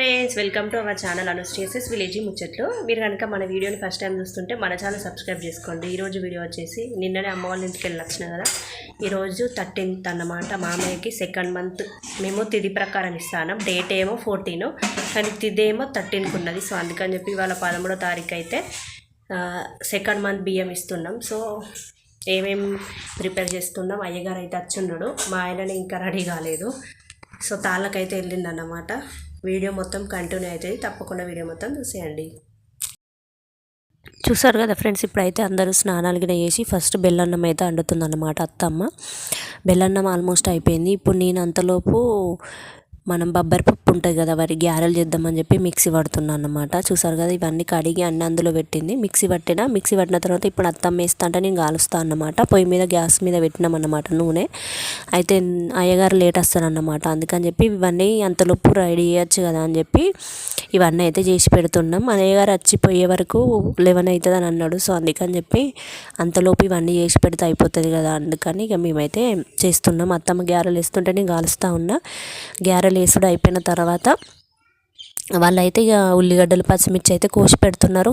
Friends welcome to our channel అనుస్టేసెస్ village ముచ్చట్లు. మీరు కనుక మన వీడియోని ఫస్ట్ టైం చూస్తుంటే మన ఛానల్ సబ్స్క్రైబ్ చేసుకోండి. ఈరోజు వీడియో వచ్చేసి నిన్ననే అమ్మ వాళ్ళ ఇంటికి వెళ్ళి వచ్చిన కదా. ఈరోజు థర్టీన్త్ అన్నమాట. మామయ్యకి సెకండ్ మంత్ మేము తిది ప్రకారం ఇస్తాను. డేట్ ఏమో ఫోర్టీన్ కానీ తిది ఏమో థర్టీన్కి ఉన్నది. సో అందుకని చెప్పి ఇవాళ పదమూడో తారీఖు అయితే సెకండ్ మంత్ బియ్యం ఇస్తున్నాం. సో ఏమేం ప్రిపేర్ చేస్తున్నాం? అయ్యగారు అయితే వచ్చున్నాడు మా ఆయనని ఇంకా రెడీ కాలేదు. సో తాళ్ళకైతే వెళ్ళిందన్నమాట వీడియో మొత్తం కంటిన్యూ అవుతుంది. తప్పకుండా వీడియో మొత్తం చూసేయండి. చూసారు కదా ఫ్రెండ్స్ ఇప్పుడైతే అందరూ స్నానాలు గిన వేసి ఫస్ట్ బెల్లన్నం అయితే వండుతుందన్నమాట అత్తమ్మ. బెల్లన్నం ఆల్మోస్ట్ అయిపోయింది. ఇప్పుడు నేను అంతలోపు మనం బొబ్బరి పప్పు ఉంటుంది కదా వరి గ్యారెలు చేద్దామని చెప్పి మిక్సీ పడుతున్నాను అన్నమాట. చూసారు కదా ఇవన్నీ కడిగి అన్ని అందులో పెట్టింది. మిక్సీ పట్టిన మిక్సీ పట్టిన తర్వాత ఇప్పుడు అత్తమ్మ వేస్తా అంటే నేను గాలుస్తాను అన్నమాట. పొయ్యి మీద గ్యాస్ మీద పెట్టినాం అనమాట నూనె. అయితే అయ్యగారు లేట్ వస్తారన్నమాట అందుకని చెప్పి ఇవన్నీ అంతలోపు రెడీ చేయొచ్చు కదా అని చెప్పి ఇవన్నీ అయితే చేసి పెడుతున్నాం. అయ్యగారు వచ్చిపోయే వరకు లెవెన్ అవుతుంది అని అన్నాడు. సో అందుకని చెప్పి అంతలోపు ఇవన్నీ చేసి పెడితే అయిపోతుంది కదా అందుకని ఇక మేమైతే చేస్తున్నాం. అత్తమ్మ గ్యారెలు వేస్తుంటే నేను కాలుస్తూ ఉన్నా. గ్యారెలు వేసుడు అయిపోయిన తర్వాత వాళ్ళైతే ఇక ఉల్లిగడ్డలు పచ్చిమిర్చి అయితే కోసి పెడుతున్నారు.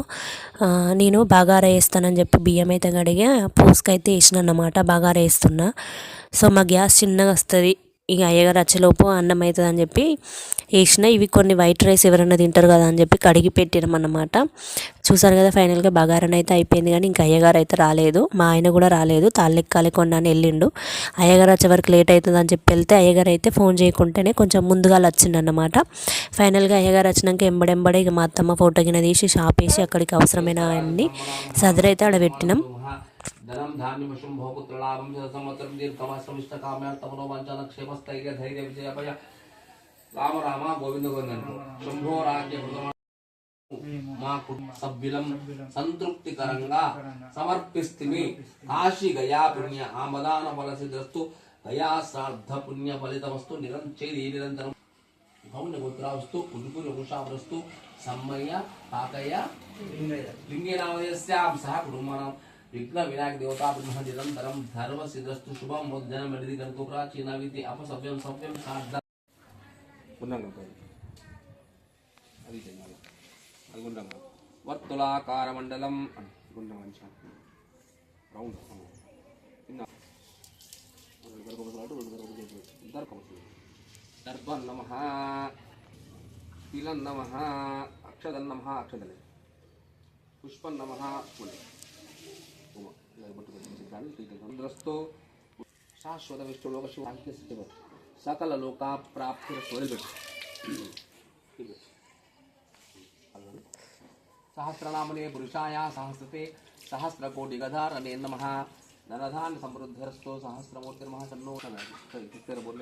నేను బగారా వేస్తానని చెప్పి బియ్యం అయితే కడిగా పూసుకైతే వేసిన అన్నమాట బగారా వేస్తున్నా. సో మా గ్యాస్ చిన్నగా వస్తుంది. ఇక అయ్యగారు వచ్చేలోపు అన్నం అవుతుంది అని చెప్పి వేసిన ఇవి కొన్ని వైట్ రైస్ ఎవరైనా తింటారు కదా అని చెప్పి కడిగి పెట్టినాం అన్నమాట చూసారు కదా ఫైనల్గా బగారన్ అయితే అయిపోయింది కానీ ఇంకా అయ్యగారు అయితే రాలేదు. మా ఆయన కూడా రాలేదు. తాళ్ళెక్కాలి కొన్నాను వెళ్ళిండు. అయ్యగారు వచ్చే వరకు లేట్ అవుతుంది అని చెప్పి వెళ్తే అయ్యగారు అయితే ఫోన్ చేయకుంటేనే కొంచెం ముందుగా వచ్చిండు అన్నమాట ఫైనల్గా అయ్యగారు వచ్చినాక ఎంబడెంబడే ఇక మా అత్తమ్మ ఫోటో గిన తీసి షాప్ వేసి అక్కడికి అవసరమైన అన్ని సదరైతే ఆడ పెట్టినాం ధనం ధాన్యమశం భోపుత్రలాభం చ సంవత్సరం దీర్ఘమాశ్రమిష్ట కామ్యార్థమనో వాంఛన క్షేమస్థైర్య ధైర్య విజయపయ రామ రామ గోవింద గోవింద శంభో రాజ్య భృతమ మా కుటుంబ సభ్యులం సంతృప్తికరంగా సమర్పిస్తుమి కాశీ గయా పుణ్య ఆమదాన ఫలసిద్రస్తు గయా శ్రాద్ధ పుణ్య ఫలితమస్తు నిరంచేది నిరంతరం గౌణగోత్రావస్తు కుదుపురి వంశావరస్తు సమ్మయ్య కాకయ్య లింగేనామయస్యాం సహ కుటుంబానాం విఘ్న వినాయక దేవతా బ్రహ్మ నిరంతరం ధర్మ సిద్ధస్తు శుభం ముద్దన మెడిది గంతు ప్రాచీన విధి అపసవ్యం సవ్యం సార్థ అది చెయ్యాలి వర్తులాకార మండలం గుండం మంచిగా రౌండ్ దర్భం నమ తిలం నమ అక్షదం నమ అక్షదలే పుష్పం నమ పులి दोस्तों शाश्वत लोक शिवांग सकल लोका प्राप्ति स्वरित पुरुषाया सहस्रते सहस्रकोटिगधारणे नमः धनधान समृद्धिरस्तु सहस्रमूर्तिर्मः सन्नो बोल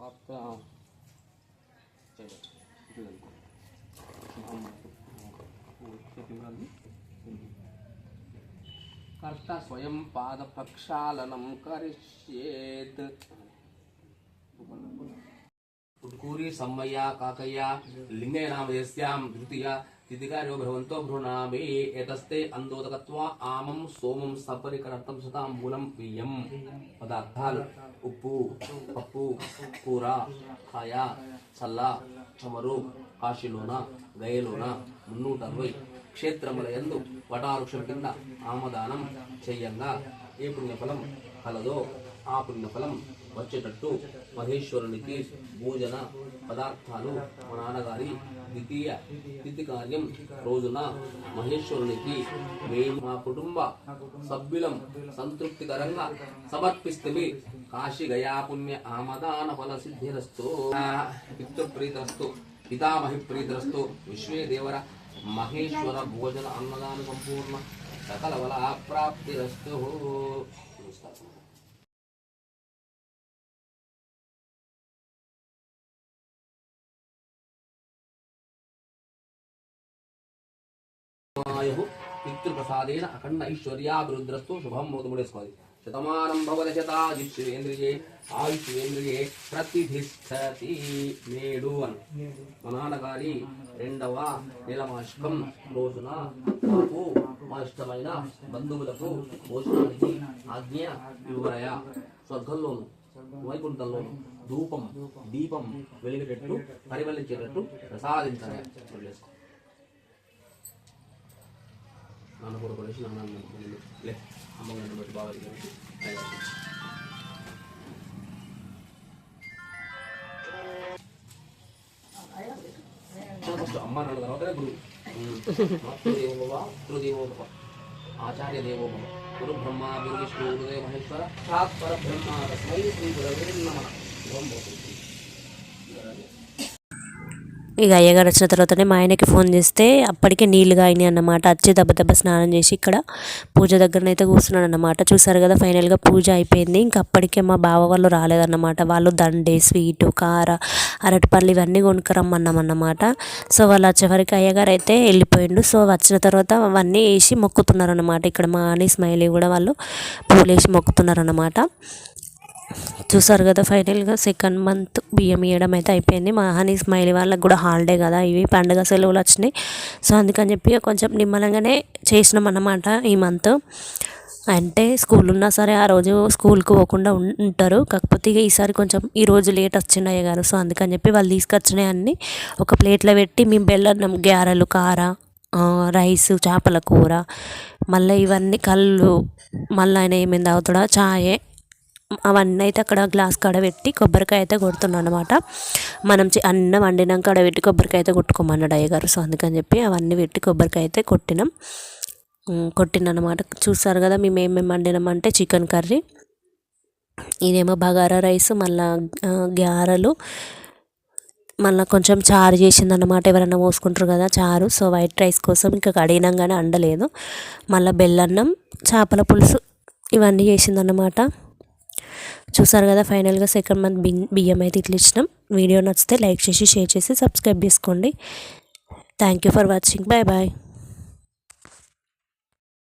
आपका चलो కర్త స్వయం పాద ప్రక్షాళనం కరిష్యేత్. ఉట్కూరి సమ్మయ్య కాకయ్య లింగయ నామయస్యాం తృతీయ తిథికార్యో భ్రవంతో భ్రుణామి ఏతస్తే అందోదకత్వ ఆమం సోమం సపరికరర్థం శతాంబూలం బియ్యం పదార్థాలు ఉప్పు పప్పు కూర కాయ చల్ల చమరు కాశీలోన గయలోన మున్నూట అరవై క్షేత్రముల యందు వటావృక్షం కింద ఆమదానం చెయ్యంగా ఏ పుణ్యఫలం కలదో ఆ పుణ్యఫలం వచ్చేటట్టు మహేశ్వరునికి భోజన పదార్థాలు. మా నాన్నగారి ద్వితీయ తిథి కార్యం రోజున మహేశ్వరునికి మేము మా కుటుంబ సభ్యులం సంతృప్తికరంగా సమర్పిస్తే కాశీ గయా పుణ్య ఆమదాన ఫల సిద్ధిరస్తు పితృప్రీతరస్తు పితామహి ప్రీతరస్తు విశ్వే దేవర మహేశ్వర భోజన అన్నదాన సంపూర్ణ సకల బల ప్రాప్తిరస్తు నమస్కారం. ఆయు పితృప్రసాదేన అఖండ ఐశ్వర్యాభివృద్ధిరస్తు శుభం మోదముడేసుకోవాలి శతమానం భవత శతాయుష్యేంద్రియే ఆయుష్యేంద్రియే ప్రతిధిష్టతి నేడు అని. మా నాన్నగారి రెండవ నీలమాష్టకం రోజున మాకు మా ఇష్టమైన బంధువులకు భోజనానికి ఆజ్ఞ ఇవ్వరయ. స్వర్గంలోను వైకుంఠంలోను ధూపం దీపం వెలిగేటట్టు పరిమళించేటట్టు ప్రసాదించాలి నాన్న కూడా కొనేసి నాన్న లే అమ్మగారిని బట్టి బాగా. ఫస్ట్ అమ్మ నాన్న తర్వాతనే గురువు మాతృదేవో భవ, పితృదేవో భవ, ఆచార్య దేవో భవ. గురు బ్రహ్మ గురు విష్ణు గురుదేవ మహేశ్వర సాత్ పర బ్రహ్మ తస్మై శ్రీ గురవే నమః భవతు. ఇక అయ్యగారు వచ్చిన తర్వాతనే మా ఆయనకి ఫోన్ చేస్తే అప్పటికే నీళ్ళు కాయినాయి అన్నమాట. వచ్చి దెబ్బ దెబ్బ స్నానం చేసి ఇక్కడ పూజ దగ్గరనైతే కూర్చున్నాడు అన్నమాట. చూసారు కదా ఫైనల్గా పూజ అయిపోయింది. ఇంకా అప్పటికే మా బావ వాళ్ళు రాలేదన్నమాట. వాళ్ళు దండే స్వీటు కార అరటిపళ్ళు ఇవన్నీ కొనుక్కరమ్మన్నాం అన్నమాట. సో వాళ్ళు వచ్చేవరకు అయ్యగారు అయితే వెళ్ళిపోయిండు. సో వచ్చిన తర్వాత అవన్నీ వేసి మొక్కుతున్నారు అన్నమాట ఇక్కడ మా అని స్మైలీ కూడా వాళ్ళు పూలు వేసి మొక్కుతున్నారు అనమాట చూసారు కదా ఫైనల్గా సెకండ్ మంత్ బియ్యం ఇవ్వడం అయితే అయిపోయింది. మా హనీ స్మైలీ వాళ్ళకి కూడా హాలిడే కదా ఇవి పండుగ సెలవులు వచ్చినాయి. సో అందుకని చెప్పి కొంచెం నిమ్మలంగానే చేసినాం అన్నమాట ఈ మంత్ అంటే స్కూల్ ఉన్నా సరే ఆ రోజు స్కూల్కి పోకుండా ఉంటారు. కాకపోతే ఇక ఈసారి కొంచెం ఈ రోజు లేట్ వచ్చినాయి గారు సో అందుకని చెప్పి వాళ్ళు తీసుకొచ్చినాయి అన్నీ. ఒక ప్లేట్లో పెట్టి మేము బెల్లన్నం గ్యారెలు కార రైస్ చేపల కూర మళ్ళీ ఇవన్నీ కళ్ళు మళ్ళీ ఆయన ఏమేమి తాగుతాడా చాయే అవన్నీ అయితే అక్కడ గ్లాస్ కాడ పెట్టి కొబ్బరికాయ అయితే కొడుతున్నాను అనమాట మనం అన్నం వండినాక కాడ పెట్టి కొబ్బరికాయ అయితే కొట్టుకోమన్నాడు అయ్యగారు సో అందుకని చెప్పి అవన్నీ పెట్టి కొబ్బరికాయ అయితే కొట్టినాం. కొట్టినమాట చూస్తారు కదా మేము ఏమేమి వండినామంటే చికెన్ కర్రీ ఇదేమో బగారా రైస్ మళ్ళా ఆ, గారెలు మళ్ళీ కొంచెం చారు చేసిందన్నమాట. ఎవరైనా పోసుకుంటారు కదా చారు. సో వైట్ రైస్ కోసం ఇంకా కడిగినాం కానీ అండలేదు మళ్ళీ బెల్లన్నం చేపల పులుసు ఇవన్నీ చేసిందన్నమాట. చూసారు కదా ఫైనల్గా సెకండ్ మంత్ బియ్యం అయితే ఇట్లా ఇచ్చినాం. వీడియో నచ్చితే లైక్ చేసి షేర్ చేసి సబ్స్క్రైబ్ చేసుకోండి. Thank you for watching. Bye bye.